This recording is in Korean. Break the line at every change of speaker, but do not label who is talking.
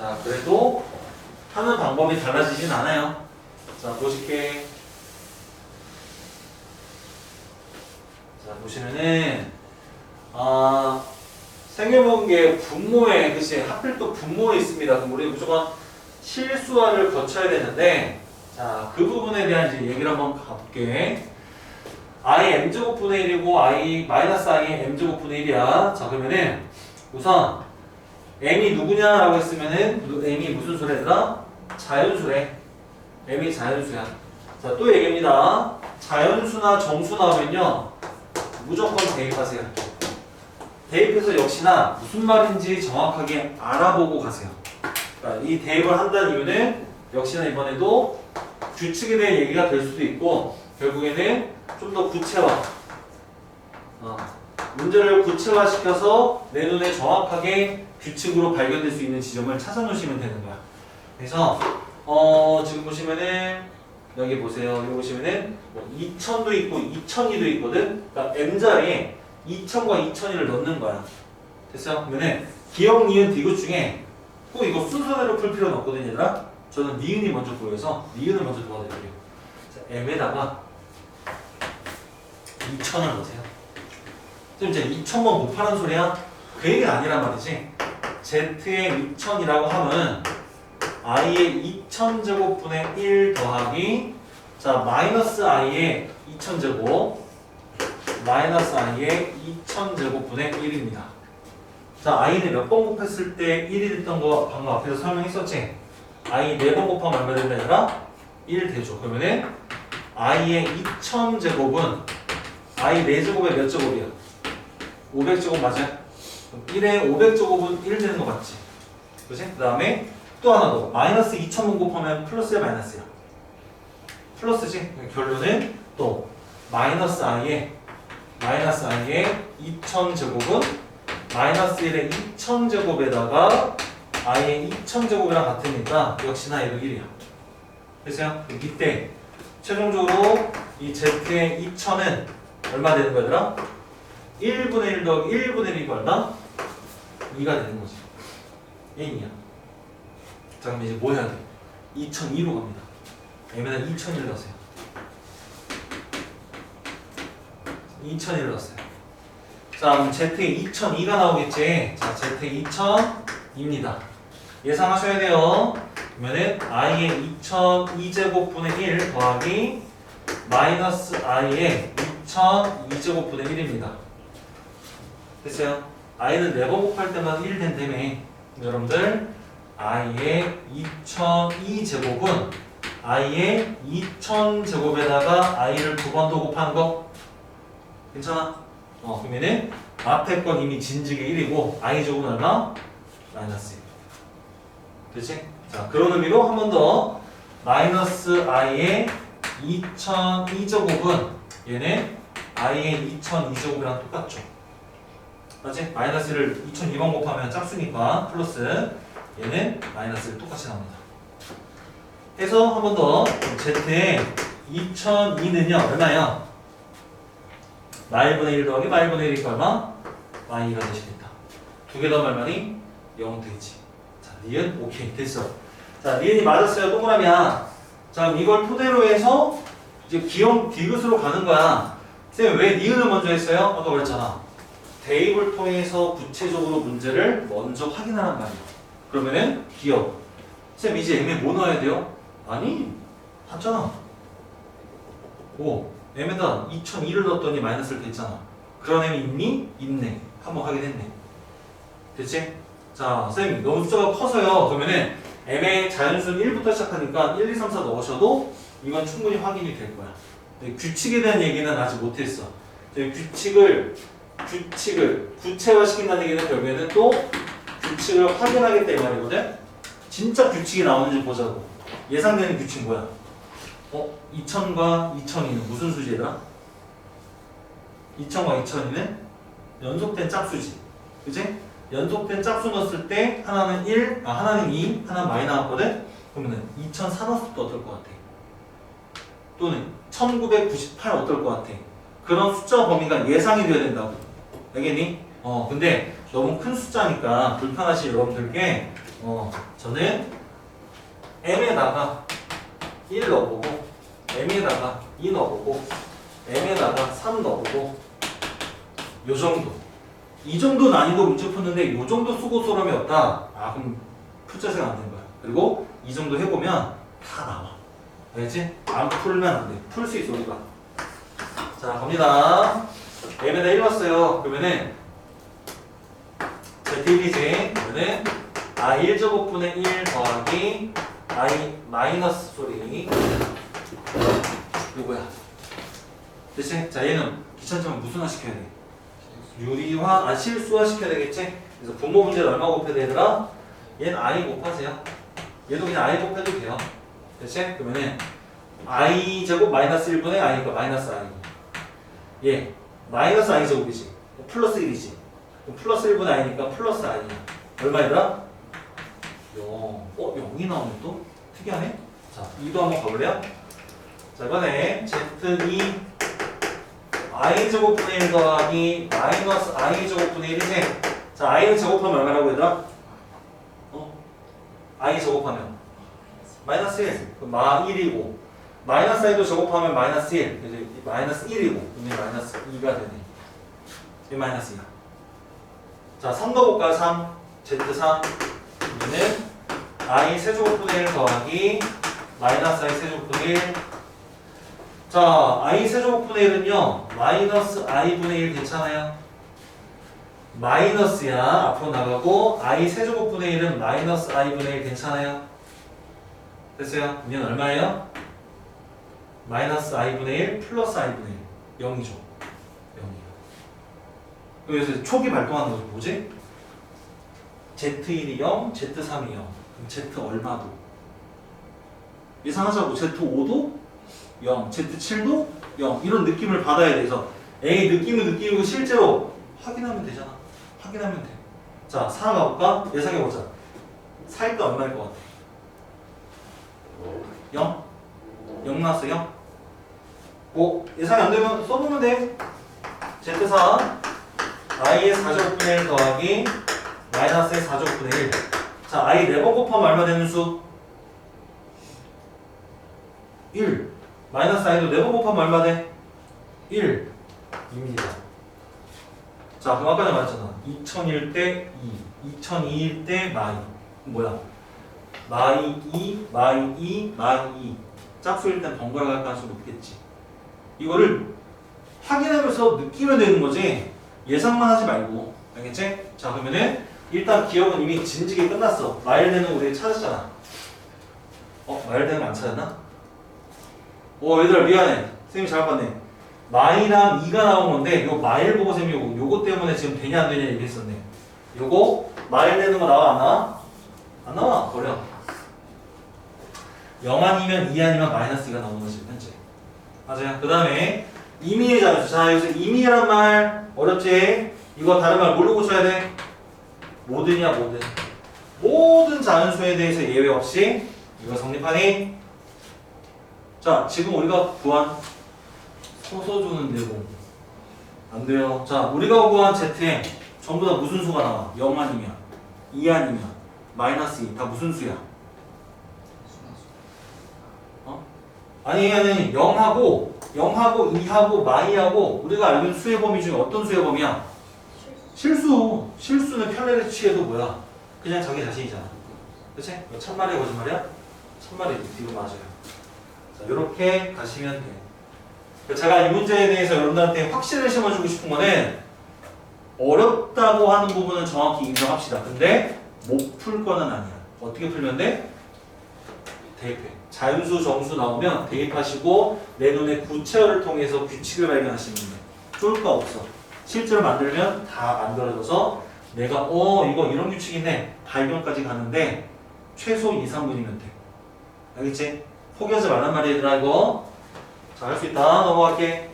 자, 그래도 하는 방법이 달라지진 않아요. 자, 보실게. 자, 보시면은, 아, 생겨본 분모에, 그치, 하필 또 분모에 있습니다. 그럼 우리 무조건 실수화를 거쳐야 되는데, 자, 그 부분에 대한 이제 얘기를 한번 가볼게. i m제곱분의 1이고 i 마이너스 i의 m제곱분의 1이야. 자, 그러면은 우선 m이 누구냐라고 했으면은 m이 무슨 수래더라? 자연수래. m이 자연수야. 자, 또 얘기입니다. 자연수나 정수 나오면요. 무조건 대입하세요. 대입해서 역시나 무슨 말인지 정확하게 알아보고 가세요. 그러니까 이 대입을 한다는 이유는 역시나 이번에도 규칙에 대한 얘기가 될 수도 있고 결국에는 좀 더 구체화 어, 문제를 구체화시켜서 내 눈에 정확하게 규칙으로 발견될 수 있는 지점을 찾아놓으시면 되는 거야. 그래서 어, 지금 보시면은 여기 보세요. 여기 보시면은 뭐 2000도 있고 2002도 있거든. 그러니까 M 자리에 2000과 2002를 넣는 거야. 됐어요? 그러면은 기억, 니은, 디귿 중에 꼭 이거 순서대로 풀 필요는 없거든요, 얘들아. 저는 니은이 먼저 보여서 니은을 먼저 도와드릴게요. 자, M에다가 2천을 넣으세요. 지금 이제 2천만 못 파는 소리야? 그 얘기가 아니란 말이지. Z의 2천이라고 하면 i의 2천 제곱분의 1 더하기 자 마이너스 i의 2천 제곱 마이너스 i의 2천 제곱분의 1입니다. 자 i는 몇 번 곱했을 때 1이 됐던 거 방금 앞에서 설명했었지? i 4번 곱하면 얼마 된다 얘들아? 1 되죠. 그러면은 i의 2천 제곱은 i 4제곱에 몇 제곱이야? 500제곱 맞아? 1에 500제곱은 1 되는 거 맞지? 그치? 그 다음에 또 하나 더 마이너스 2천분 곱하면 플러스야 마이너스야? 플러스지? 결론은 또 마이너스 i의 마이너스 i의 2천제곱은 마이너스 1의 2천제곱에다가 i의 2천제곱이랑 같으니까 역시나 얘도 1이야 됐어요? 이때 최종적으로 이 z의 2천은 얼마 되는 거더라? 1분의 1 더하기 1분의 1이 얼마? 2가 되는 거지. n이야. 자, 그럼 이제 뭐 해야 돼? 2002로 갑니다. m에다 2001을 넣으세요. 2001을 넣었어요. 자, 그럼 z에 2002가 나오겠지? 자, z에 2000입니다. 예상하셔야 돼요. 그러면은 i의 2002제곱분의 1 더하기 마이너스 i의 2002제곱분의 1입니다. 됐어요? i는 4번 곱할 때만 1 된다며 여러분들 i의 2002제곱은 i의 2000제곱에다가 i를 두 번 더 곱하는 거 괜찮아? 어 그러면은 앞에 건 이미 진즉에 1이고 i 제곱은 얼마? 마이너스 1 됐지? 자 그런 의미로 한 번 더 마이너스 i의 2002제곱은 얘는 i의 2002제곱이랑 똑같죠 맞지? 마이너스를 2002번 곱하면 짝수니까 플러스 얘는 마이너스를 똑같이 나옵니다. 해서 한 번 더 z의 2002는요 얼마야? 마일분의 1 더하기 마일분의 1이니까 얼마? y가 되시겠다. 두 개 더하면 얼마니? 0 되지. 자, 니은 오케이 됐어. 자, 니은이 맞았어요. 동그라미야. 자, 그럼 이걸 토대로 해서 이제 기억 디귿으로 가는 거야. 쌤 왜 니은을 먼저 했어요? 아까 그랬잖아. 대입을 통해서 구체적으로 문제를 먼저 확인하란 말이에요. 그러면은 기억. 쌤 이제 M에 뭐 넣어야 돼요? 아니 봤잖아. 오 M에다 2002를 넣었더니 마이너스를 됐잖아. 그런 M이 있니? 있네. 한번 확인했네. 됐지? 자, 쌤 너무 숫자가 커서요. 그러면은 M의 자연수는 1부터 시작하니까 1, 2, 3, 4 넣으셔도 이건 충분히 확인이 될 거야. 규칙에 대한 얘기는 아직 못했어. 규칙을 규칙을 구체화시킨다는 얘기는 결국에는 또 규칙을 확인하겠다 이 말이거든. 진짜 규칙이 나오는지 보자고. 예상되는 규칙 뭐야? 어? 2000과 2002는 무슨 수지더라? 2000과 2002는 연속된 짝수지. 그지? 연속된 짝수 넣었을 때 하나는 1, 아 하나는 2, 하나는 많이 나왔거든? 그러면은 2004 넣었을 때 어떨 것 같아? 또는 1998 어떨 것 같아? 그런 숫자 범위가 예상이 돼야 된다고. 알겠니? 어, 근데 너무 큰 숫자니까 불편하신 여러분들께 어, 저는 m에다가 1 넣어보고 m에다가 2 넣어보고 m에다가 3 넣어보고 요 정도. 이 정도 난이도 문제 푸는데 요 정도 소름이 없다. 아 그럼 풀자세가 안 되는 거야. 그리고 이 정도 해보면 다 나와. 알겠지? 안 풀면 안돼풀 수 있어 우리가. 자 갑니다 m에다 1 왔어요 그러면은 z1이지 그러면은 i 1제곱분의 1 더하기 i 마이너스 소리 요거야 됐지? 자 얘는 귀찮지만 무슨 화 시켜야 돼? 유리화, 아 실수화 시켜야 되겠지? 그래서 분모 문제를 얼마 곱해야 되더라? 얘는 i 곱하세요 얘도 그냥 i 곱해도 돼요 됐지? 그러면은 i 제곱 마이너스 1분의 i니까 마이너스 i 얘 마이너스 i 제곱이지 플러스 1이지 그럼 플러스 1분의 i니까 플러스 i야 얼마이더라? 0 어? 0이 나오네 또? 특이하네 자 2도 한번 가볼래요? 자 이번에 z2 i 제곱분의 1 더하기 마이너스 i 제곱분의 1이지 자 i는 제곱하면 얼마라고 얘들아? 어? i 제곱하면 마이너스 1 그럼 마 1이고 마이너스 i도 제곱하면 마이너스 1 그래서 이 마이너스 1이고 그러면 마이너스 2가 되네 이 마이너스 2야 자3 넣어볼까요 3 z3 그러면은 i 세제곱분의 1 더하기 마이너스 i 세제곱분의 1 자, i 세제곱분의 1은요, 마이너스 i분의 1 괜찮아요? 마이너스야, 앞으로 나가고, i 세제곱분의 1은 마이너스 i분의 1 괜찮아요? 됐어요? 얘는 얼마예요? 마이너스 i분의 1 플러스 i분의 1. 0이죠. 0이요. 그래서 초기 발동하는 거죠. 뭐지? Z1이 0, Z3이 0. 그럼 Z 얼마도? 예상하자고 Z5도 0, Z7도 0 이런 느낌을 받아야 돼서 A 느낌은 느낌이고 실제로 확인하면 되잖아 확인하면 돼자 4 가볼까? 예상해보자 4일 때 얼마일 것 같아? 0? 0 나왔어 0? 오 예상이 안 되면 써보면 돼 Z4 I의 4제곱분의 1 더하기 마이너스의 4제곱분의 1 자, I 4번 곱하면 얼마 되는 수? 1 마이너스 i도 4번 곱하면 얼마 돼? 1 입니다. 자 그럼 아까 전에 말했잖아 2001때 2, 2002일 때 마이 뭐야? 마이 2, 마이 2, 마이 2 짝수일 땐 번갈아 갈 가능성이 높겠지 이거를 확인하면서 느끼면 되는 거지 예상만 하지 말고 알겠지? 자 그러면은 일단 기억은 이미 진지게 끝났어 마일되는 우리 찾았잖아 어? 마일되는 안 찾았나? 오 얘들아 미안해 쌤이 잘못 봤네 마이랑 2가 나온 건데 요 마일 보고 쌤이 요거, 요거 때문에 지금 되냐 안 되냐 얘기했었네 요거 마일 되는 거 나와 안 나와? 안 나와 버려 0 아니면 2 아니면 마이너스 2가 나오는 거지 현재 맞아요 그 다음에 임의의 자연수 자 여기서 임의란 말 어렵지? 이거 다른 말 뭘로 고쳐야 돼? 모든이야 모든 모든 자연수에 대해서 예외 없이 이거 성립하니? 자, 지금 우리가 구한 서서 주는 내공 안 돼요. 자, 우리가 구한 ZM 전부 다 무슨 수가 나와? 0 아니면 2 아니면 마이너스 2 다 무슨 수야? 아니 아니 0하고 0하고 2하고 마이하고 우리가 알고 있는 수의 범위 중에 어떤 수의 범위야? 실수. 실수는 편례를 취해도 뭐야? 그냥 자기 자신이잖아. 그치? 참말이야 거짓말이야? 참말이지. 이거 맞아요. 자, 이렇게 가시면 돼. 그 제가 이 문제에 대해서 여러분들한테 확신을 심어주고 싶은 거는 어렵다고 하는 부분은 정확히 인정합시다. 근데 못 풀 거는 아니야. 어떻게 풀면 돼? 대입해. 자연수, 정수 나오면 대입하시고 내 눈에 구체어를 통해서 규칙을 발견하시면 돼. 쫄거 없어. 실제로 만들면 다 만들어져서 내가 어 이거 이런 규칙이네 발견까지 가는데 최소 2, 3분이면 돼. 알겠지? 포기하지 말란 말이야 얘들아 이거 자 할 수 있다 넘어갈게